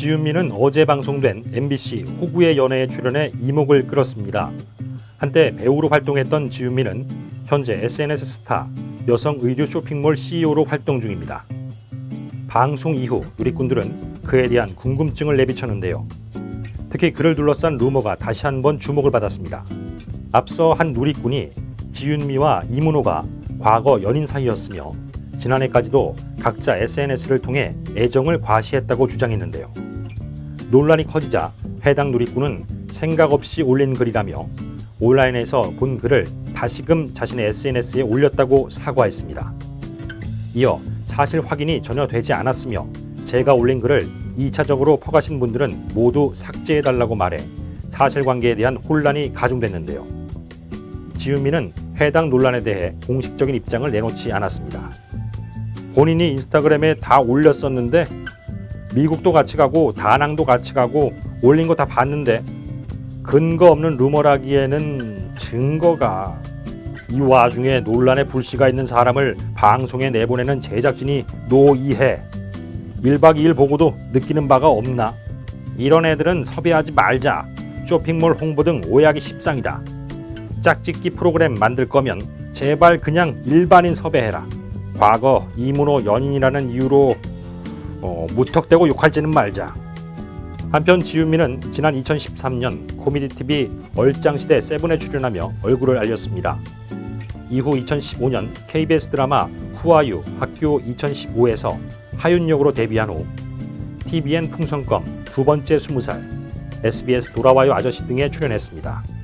지윤미는 어제 방송된 MBC 호구의 연애에 출연해 이목을 끌었습니다. 한때 배우로 활동했던 지윤미는 현재 SNS 스타 여성 의류 쇼핑몰 CEO로 활동 중입니다. 방송 이후 누리꾼들은 그에 대한 궁금증을 내비쳤는데요. 특히 그를 둘러싼 루머가 다시 한번 주목을 받았습니다. 앞서 한 누리꾼이 지윤미와 이문호가 과거 연인 사이였으며 지난해까지도 각자 SNS를 통해 애정을 과시했다고 주장했는데요. 논란이 커지자 해당 누리꾼은 생각 없이 올린 글이라며 온라인에서 본 글을 다시금 자신의 SNS에 올렸다고 사과했습니다. 이어 사실 확인이 전혀 되지 않았으며 제가 올린 글을 2차적으로 퍼가신 분들은 모두 삭제해달라고 말해 사실관계에 대한 혼란이 가중됐는데요. 지은미는 해당 논란에 대해 공식적인 입장을 내놓지 않았습니다. 본인이 인스타그램에 다 올렸었는데 미국도 같이 가고 다낭도 같이 가고 올린 거 다 봤는데 근거 없는 루머라기에는 증거가 이 와중에 논란의 불씨가 있는 사람을 방송에 내보내는 제작진이 노이해. 1박 2일 보고도 느끼는 바가 없나? 이런 애들은 섭외하지 말자. 쇼핑몰 홍보 등 오해하기 십상이다. 짝짓기 프로그램 만들 거면 제발 그냥 일반인 섭외해라. 과거 이문호 연인이라는 이유로 어, 무턱대고 욕할지는 말자 한편 지윤미는 지난 2013년 코미디 TV 얼짱 시대 세븐에 출연하며 얼굴을 알렸습니다. 이후 2015년 KBS 드라마 후아유 학교 2015에서 하윤 역으로 데뷔한 후 TVN 풍선껌 두 번째 스무 살 SBS 돌아와요 아저씨 등에 출연했습니다.